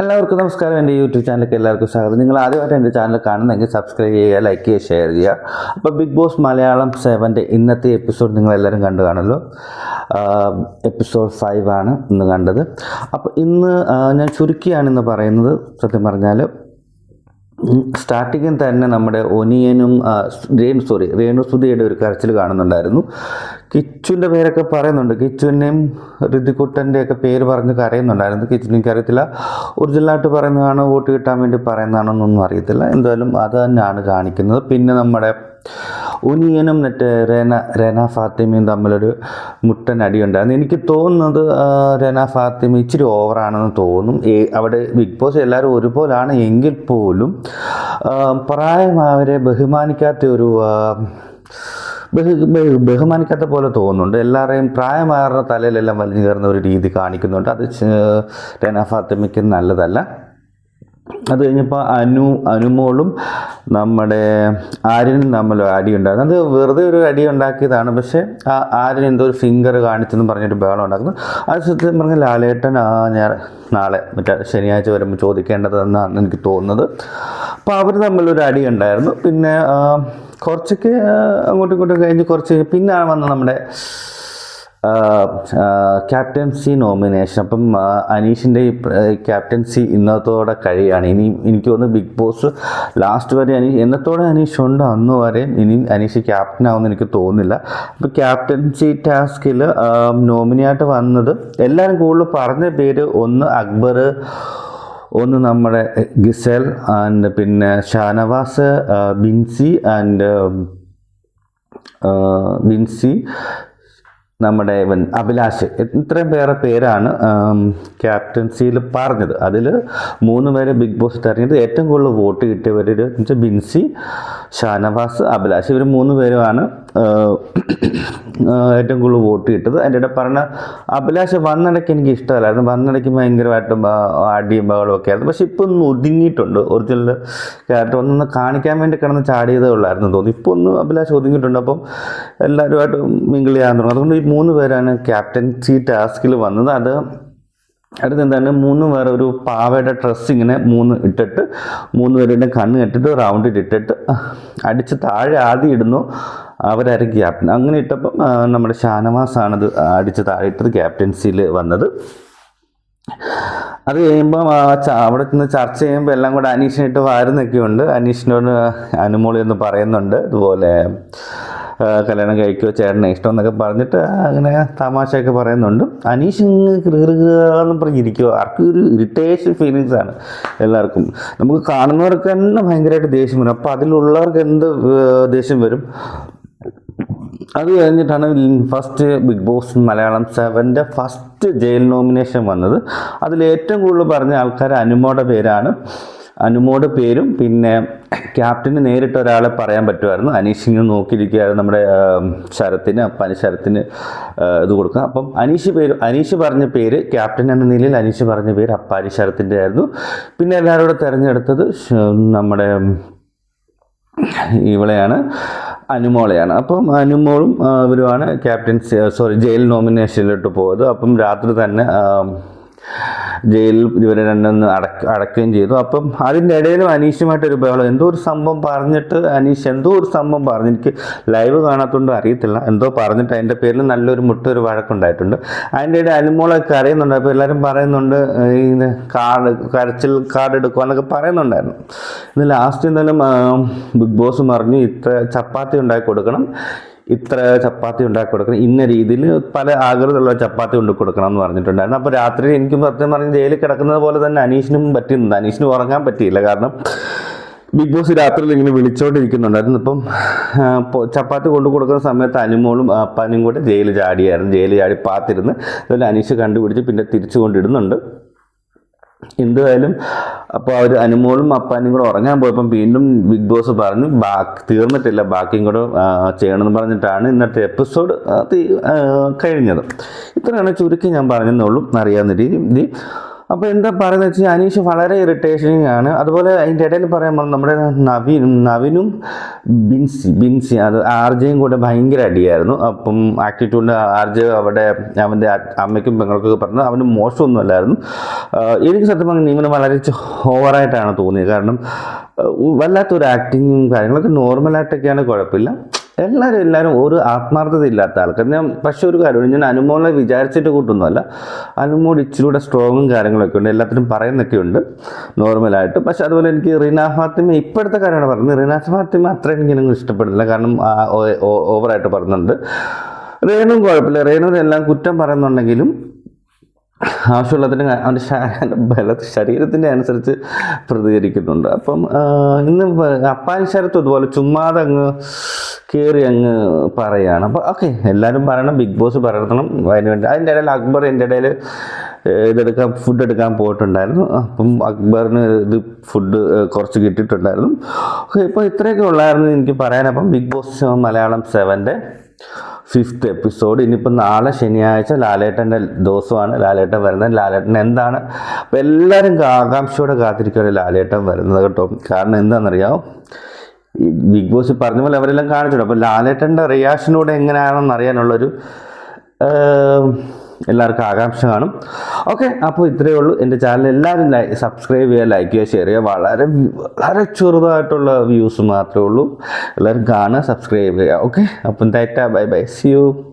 എല്ലാവർക്കും നമസ്കാരം. എന്റെ യൂട്യൂബ് ചാനലിലേക്ക് എല്ലാവർക്കും സ്വാഗതം. നിങ്ങൾ ആദ്യമായിട്ട് എന്റെ ചാനൽ കാണുന്നെങ്കിൽ സബ്സ്ക്രൈബ് ചെയ്യുക ലൈക്ക് ചെയ്യുക ഷെയർ ചെയ്യുക. അപ്പോൾ ബിഗ് ബോസ് മലയാളം സെവന്റെ ഇന്നത്തെ എപ്പിസോഡ് നിങ്ങൾ എല്ലാവരും കണ്ടു കാണുമല്ലോ. എപ്പിസോഡ് ഫൈവ് ആണ് ഇന്ന് കണ്ടത്. അപ്പോൾ ഇന്ന് ഞാൻ ചുരുക്കിയാണ് ഇന്ന് പറയുന്നത്. സത്യം പറഞ്ഞാൽ സ്റ്റാർട്ടിങ്ങിൽ തന്നെ നമ്മുടെ ഒനിയനും രേണു സോറി രേണുസുതിയുടെ ഒരു കരച്ചിൽ കാണുന്നുണ്ടായിരുന്നു. കിച്ചുവിന്റെ പേരൊക്കെ പറയുന്നുണ്ട്. കിച്ചുവിന്റെയും ഋതിക്കുട്ടന്റെയൊക്കെ പേര് പറഞ്ഞ് കരയുന്നുണ്ടായിരുന്നു. കിച്ചുവിനെ അറിയത്തില്ല ഒറിജിനലായിട്ട് പറയുന്നതാണോ വോട്ട് കിട്ടാൻ വേണ്ടി പറയുന്നതാണോ എന്നൊന്നും അറിയത്തില്ല. എന്തായാലും അത് തന്നെയാണ് കാണിക്കുന്നത്. പിന്നെ നമ്മുടെ ഉനിയനും മറ്റേ റേന റേന ഫാത്തിമയും തമ്മിലൊരു മുട്ടൻ അടിയുണ്ടായിരുന്നു. എനിക്ക് തോന്നുന്നത് രേന ഫാത്തിമ ഇച്ചിരി ഓവറാണെന്ന് തോന്നും. അവിടെ ബിഗ് ബോസ് എല്ലാവരും ഒരുപോലാണ് എങ്കിൽ പോലും പ്രായം പ്രായമായവരെ ബഹുമാനിക്കാത്ത ഒരു ബഹു ബഹു- ബഹുമാനിക്കാത്ത പോലെ തോന്നുന്നുണ്ട്. എല്ലാവരെയും പ്രായമായവരുടെ തലയിലെല്ലാം വലിഞ്ഞു കയറുന്ന ഒരു രീതി കാണിക്കുന്നുണ്ട്. അത് രേന ഫാത്തിമയ്ക്ക് നല്ലതല്ല. അത് കഴിഞ്ഞപ്പോൾ അനു അനുമോളും നമ്മുടെ ആര്യനും തമ്മിൽ അടി ഉണ്ടായിരുന്നു അത് വെറുതെ ഒരു അടി ഉണ്ടാക്കിയതാണ്. പക്ഷേ ആ ആര്യൻ എന്തോ ഒരു ഫിംഗർ കാണിച്ചെന്ന് പറഞ്ഞൊരു ബഹളം ഉണ്ടാക്കുന്നു. അത് സത്യം പറഞ്ഞ ലാലേട്ടൻ ആ ഞാൻ നാളെ മറ്റേ ശനിയാഴ്ച വരുമ്പോൾ ചോദിക്കേണ്ടതെന്നാണ് എനിക്ക് തോന്നുന്നത്. അപ്പോൾ അവർ തമ്മിലൊരു അടി ഉണ്ടായിരുന്നു പിന്നെ കുറച്ചൊക്കെ അങ്ങോട്ടും ഇങ്ങോട്ടും കഴിഞ്ഞ് കുറച്ച് പിന്നാണ് വന്ന നമ്മുടെ ക്യാപ്റ്റൻസി നോമിനേഷൻ അപ്പം അനീഷിന്റെ ഈ ക്യാപ്റ്റൻസി ഇന്നത്തോടെ കഴിയാണ്. ഇനി എനിക്ക് തോന്നുന്നു ബിഗ് ബോസ് ലാസ്റ്റ് വരെ അനീഷ് എന്നത്തോടെ അനീഷ് ഉണ്ട് അന്ന് വരെ. ഇനി അനീഷ് ക്യാപ്റ്റൻ ആവുമെന്ന് എനിക്ക് തോന്നുന്നില്ല. അപ്പോൾ ക്യാപ്റ്റൻസി ടാസ്കിൽ നോമിനിയായിട്ട് വന്നത് എല്ലാവരും കൂടുതൽ പറഞ്ഞ പേര് ഒന്ന് അക്ബർ ഒന്ന് നമ്മുടെ ഗിസൽ ആൻഡ് പിന്നെ ഷാനവാസ് ബിൻസി ആൻഡ് ബിൻസി നമ്മുടെ ഇവൻ അഭിലാഷ്. ഇത്രയും പേരെ പേരാണ് ക്യാപ്റ്റൻസിയിൽ പറഞ്ഞത്. അതിൽ മൂന്ന് പേരെ ബിഗ് ബോസ് തെരഞ്ഞെടുത്ത് ഏറ്റവും കൂടുതൽ വോട്ട് കിട്ടിയവർ വെച്ചാൽ ബിൻസി ഷാനവാസ് അഭിലാഷ്. ഇവർ മൂന്ന് പേരുമാണ് ഏറ്റവും കൂടുതൽ വോട്ട് കിട്ടത് അതിന്റെ ഇടയിൽ പറഞ്ഞ അഭിലാഷ് വന്നിടയ്ക്ക് എനിക്ക് ഇഷ്ടമല്ലായിരുന്നു. വന്നിടയ്ക്ക് ഭയങ്കരമായിട്ട് അടിയും ബഹളമൊക്കെ ആയിരുന്നു. പക്ഷെ ഇപ്പോൾ ഒന്ന് ഒതുങ്ങിയിട്ടുണ്ട്. ഒറിജിനൽ ക്യാരക്ടർ ഒന്നൊന്ന് കാണിക്കാൻ വേണ്ടി കിടന്ന് ചാടിയതേ ഉള്ളായിരുന്നു തോന്നുന്നു. ഇപ്പോൾ ഒന്ന് അഭിലാഷ് ഒതുങ്ങിയിട്ടുണ്ട്. അപ്പം എല്ലാവരുമായിട്ട് മിങ്കിൾ ചെയ്യാൻ തുടങ്ങും. അതുകൊണ്ട് മൂന്ന് പേരാണ് ക്യാപ്റ്റൻസി ടാസ്കിൽ വന്നത്. അത് അടുത്ത് എന്താണ് മൂന്ന് പേർ ഒരു പാവയുടെ ഡ്രസ്സ് ഇങ്ങനെ മൂന്ന് ഇട്ടിട്ട് മൂന്ന് പേരുടെ കണ്ണ് കെട്ടിട്ട് റൗണ്ടിൽ ഇട്ടിട്ട് അടിച്ച് താഴെ ആദ്യം ഇടുന്നു അവരായിരിക്കും ക്യാപ്റ്റൻ അങ്ങനെ ഇട്ടപ്പം നമ്മുടെ ഷാനവാസാണത് അടിച്ച് താഴെ ഇട്ടത് ക്യാപ്റ്റൻസിയിൽ വന്നത്. അത് കഴിയുമ്പം ആ അവിടെ നിന്ന് ചർച്ച ചെയ്യുമ്പോൾ എല്ലാം കൂടെ അനീഷിനിട്ട് വാരുന്നൊക്കെ ഉണ്ട് അനീഷിനോട് അനുമോളി എന്ന് പറയുന്നുണ്ട്. ഇതുപോലെ കല്യാണം കഴിക്കുമോ ചേട്ടനെ ഇഷ്ടം എന്നൊക്കെ പറഞ്ഞിട്ട് അങ്ങനെ തമാശയൊക്കെ പറയുന്നുണ്ട്. അനീഷ് ഇങ്ങ് കൃകൃകൃന്ന് പറഞ്ഞിരിക്കുമോ ആർക്കും ഒരു ഇറിറ്റേഷൻ ഫീലിങ്സ് ആണ് എല്ലാവർക്കും. നമുക്ക് കാണുന്നവർക്ക് തന്നെ ഭയങ്കരമായിട്ട് ദേഷ്യം വരും. അപ്പോൾ അതിലുള്ളവർക്ക് എന്ത് ദേഷ്യം വരും? അത് കഴിഞ്ഞിട്ടാണ് ഫസ്റ്റ് ബിഗ് ബോസ് മലയാളം സെവന്റെ ഫസ്റ്റ് ജയിൽ നോമിനേഷൻ വന്നത്. അതിൽ ഏറ്റവും കൂടുതൽ പറഞ്ഞ ആൾക്കാർ അനുമോടെ പേരാണ്. അനുമോടെ പേരും പിന്നെ ക്യാപ്റ്റന് നേരിട്ട് ഒരാളെ പറയാൻ പറ്റുമായിരുന്നു. അനീഷ് ഇങ്ങനെ നോക്കിയിരിക്കുകയായിരുന്നു നമ്മുടെ ശരത്തിന് അപ്പം ശരത്തിന് ഇത് കൊടുക്കുക. അപ്പം അനീഷ് പേര് അനീഷ് പറഞ്ഞ പേര് ക്യാപ്റ്റൻ എന്ന നിലയിൽ അനീഷ് പറഞ്ഞ പേര് അപ്പാരി ശരത്തിന്റെ ആയിരുന്നു. പിന്നെ എല്ലാവരും കൂടെ തിരഞ്ഞെടുത്തത് നമ്മുടെ ഇവളെയാണ്. അനുമോളെയാണ്. അപ്പം അനുമോളും ഇവരുമാണ് ക്യാപ്റ്റൻസി സോറി ജയിൽ നോമിനേഷനിലോട്ട് പോയത്. അപ്പം രാത്രി തന്നെ ജയിലിൽ ഇവരെ രണ്ടെന്ന് അടക്ക അടക്കുകയും ചെയ്തു. അപ്പം അതിന്റെ ഇടയിലും അനീഷുമായിട്ടൊരു ബഹളം. എന്തോ ഒരു സംഭവം പറഞ്ഞിട്ട് അനീഷ് എന്തോ ഒരു സംഭവം പറഞ്ഞു എനിക്ക് ലൈവ് കാണാത്തതുകൊണ്ട് അറിയത്തില്ല. എന്തോ പറഞ്ഞിട്ട് അതിന്റെ പേരിൽ നല്ലൊരു മുട്ടൊരു വഴക്കുണ്ടായിട്ടുണ്ട്. അതിന്റെ ഇടയിൽ അനുമോളൊക്കെ അറിയുന്നുണ്ട്. അപ്പോൾ എല്ലാവരും പറയുന്നുണ്ട് ഈ കാർഡ് കരച്ചിൽ കാർഡ് എടുക്കുക എന്നൊക്കെ പറയുന്നുണ്ടായിരുന്നു. ഇന്ന് ലാസ്റ്റ് എന്തായാലും ബിഗ് ബോസ് പറഞ്ഞു ഇത്ര ചപ്പാത്തി ഉണ്ടാക്കി കൊടുക്കണം. ഇത്ര ചപ്പാത്തി ഉണ്ടാക്കി കൊടുക്കണം. ഇന്ന രീതിയിൽ പല ആകൃതിയുള്ള ചപ്പാത്തി ഉണ്ടാക്കി കൊടുക്കണം എന്ന് പറഞ്ഞിട്ടുണ്ടായിരുന്നു. അപ്പോൾ രാത്രി എനിക്കും സത്യം പറഞ്ഞ് ജയിലിൽ കിടക്കുന്നത് പോലെ തന്നെ അനീഷിനും പറ്റുന്നുണ്ട് അനീഷിന് ഉറങ്ങാൻ പറ്റിയില്ല. കാരണം ബിഗ് ബോസ് രാത്രിയിൽ ഇങ്ങനെ വിളിച്ചോണ്ടിരിക്കുന്നുണ്ടായിരുന്നു. ഇപ്പം ചപ്പാത്തി കൊണ്ടു കൊടുക്കുന്ന സമയത്ത് അനുമോളും അപ്പാനും കൂടെ ജയിലിൽ ചാടിയായിരുന്നു. ജയിലിൽ ചാടി പാത്തിരുന്ന് അതുപോലെ അനീഷ് കണ്ടുപിടിച്ച് പിന്നെ തിരിച്ചു കൊണ്ടിടുന്നുണ്ട് എന്തായാലും അപ്പോൾ അവർ അനുമോളും അപ്പാനും കൂടെ ഉറങ്ങാൻ പോയപ്പം വീണ്ടും ബിഗ് ബോസ് പറഞ്ഞു ബാക്കി തീർന്നിട്ടില്ല ബാക്കിയും കൂടെ ചെയ്യണമെന്ന് പറഞ്ഞിട്ടാണ് ഇന്നത്തെ എപ്പിസോഡ് കഴിഞ്ഞത്. ഇത്രയാണ് ചുരുക്കി ഞാൻ പറഞ്ഞെന്നുള്ളൂ അറിയാവുന്ന രീതി അപ്പോൾ എന്താ പറയുന്നത് വെച്ചാൽ അനീഷ് വളരെ ഇറിറ്റേഷനിങ് ആണ്. അതുപോലെ അതിന്റെ ഇടയിൽ പറയാൻ പോകുന്നത് നമ്മുടെ നവീൻ നവീനും ബിൻസി ബിൻസി അത് ആർജയും കൂടെ ഭയങ്കര അടിയായിരുന്നു. അപ്പം ആക്ടിറ്റ്യൂഡിന്റെ ആർജ അവിടെ അവന്റെ അമ്മയ്ക്കും പെങ്ങൾക്കൊക്കെ പറഞ്ഞു അവന് മോശമൊന്നുമല്ലായിരുന്നു. എനിക്ക് സത്യം പറഞ്ഞാൽ നീമിന് വളരെ ഓവറായിട്ടാണ് തോന്നിയത്. കാരണം വല്ലാത്തൊരു ആക്ടിങ്ങും കാര്യങ്ങളൊക്കെ നോർമലായിട്ടൊക്കെയാണ് കുഴപ്പമില്ല. എല്ലാവരും എല്ലാവരും ഒരു ആത്മാർത്ഥത ഇല്ലാത്ത ആൾക്കാർ. ഞാൻ പക്ഷെ ഒരു കാര്യമുണ്ട്. ഞാൻ അനുമോളെ വിചാരിച്ചിട്ട് കൂട്ടൊന്നുമല്ല അനുമോട് ഇച്ചിലൂടെ സ്ട്രോങ്ങും കാര്യങ്ങളൊക്കെ ഉണ്ട്. എല്ലാത്തിനും പറയുന്നൊക്കെ ഉണ്ട് നോർമലായിട്ട് പക്ഷെ അതുപോലെ എനിക്ക് റീന ഫാത്തിമ ഇപ്പോഴത്തെ കാര്യമാണ് പറഞ്ഞത്. റീന ഫാത്തിമ അത്ര എനിക്കൊന്നും ഇഷ്ടപ്പെടുന്നില്ല. കാരണം ഓവറായിട്ട് പറയുന്നുണ്ട് റേനും കുഴപ്പമില്ല. റേണുവിനെല്ലാം കുറ്റം പറയുന്നുണ്ടെങ്കിലും ആവശ്യമുള്ളതിന് അവന്റെ ബല ശരീരത്തിന്റെ അനുസരിച്ച് പ്രതികരിക്കുന്നുണ്ട്. അപ്പം ഇന്ന് അപ്പാൻ ശരത്ത് ഇതുപോലെ ചുമ്മാതെ അങ്ങ് കയറി അങ്ങ് പറയുകയാണ് അപ്പോൾ ഓക്കെ എല്ലാവരും പറയണം ബിഗ് ബോസ് പറയണം അതിന് വേണ്ടി. അതിന്റെ ഇടയിൽ അക്ബർ എന്റെ ഇടയിൽ ഇതെടുക്കാൻ ഫുഡ് എടുക്കാൻ പോയിട്ടുണ്ടായിരുന്നു. അപ്പം അക്ബറിന് ഇത് ഫുഡ് കുറച്ച് കിട്ടിയിട്ടുണ്ടായിരുന്നു. ഓക്കെ ഇപ്പോൾ ഇത്രയൊക്കെ ഉള്ളായിരുന്നു എനിക്ക് പറയാൻ അപ്പം ബിഗ് ബോസ് മലയാളം സെവന്റെ ഫിഫ്ത്ത് എപ്പിസോഡ്. ഇനിയിപ്പോൾ നാളെ ശനിയാഴ്ച ലാലേട്ടന്റെ ദിവസമാണ് ലാലേട്ടൻ വരുന്നത്. ലാലേട്ടൻ എന്താണ്? അപ്പോൾ എല്ലാവരും ആകാംക്ഷയോടെ കാത്തിരിക്കുകയാണ് ലാലേട്ടൻ വരുന്നത് കേട്ടോ. കാരണം എന്താണെന്നറിയാമോ ബിഗ് ബോസ് പറഞ്ഞ പോലെ അവരെല്ലാം കാണിച്ചിട്ടുണ്ട്. അപ്പോൾ ലാലേട്ടന്റെ റിയാക്ഷനോട് എങ്ങനെയാണെന്ന് അറിയാനുള്ളൊരു എല്ലാവർക്കും ആകാംക്ഷ കാണും. ഓക്കെ അപ്പോൾ ഇത്രയേ ഉള്ളൂ. എന്റെ ചാനൽ എല്ലാവരും സബ്സ്ക്രൈബ് ചെയ്യുക ലൈക്ക് ചെയ്യുക ഷെയർ ചെയ്യുക. വളരെ വളരെ ചെറുതായിട്ടുള്ള വ്യൂസ് മാത്രമേ ഉള്ളൂ. എല്ലാവരും കാണുക സബ്സ്ക്രൈബ് ചെയ്യുക. ഓക്കെ അപ്പം തേറ്റ ബൈ ബൈ സി യു